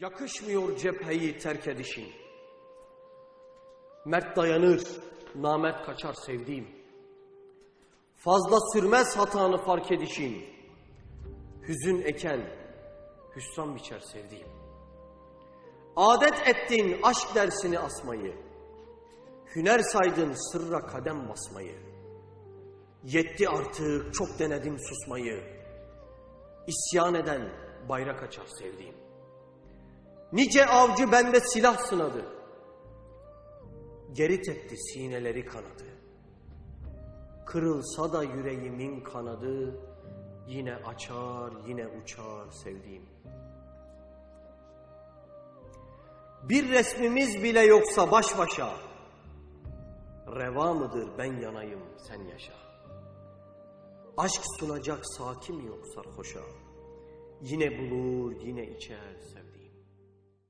Yakışmıyor cepheyi terk edişin. Mert dayanır, namert kaçar sevdiğim. Fazla sürmez hatanı fark edişin. Hüzün eken, hüsran biçer sevdiğim. Adet ettin aşk dersini asmayı. Hüner saydın sırra kadem basmayı. Yetti artık çok denedin susmayı. İsyan eden bayrak açar sevdiğim. Nice avcı bende silah sınadı. Geri tepti sineleri kanadı. Kırılsa da yüreğimin kanadı, yine açar, yine uçar sevdiğim. Bir resmimiz bile yoksa baş başa, reva mıdır ben yanayım sen yaşa. Aşk sunacak saki mi yok sarhoşa, yine bulur yine içer sevdiğim.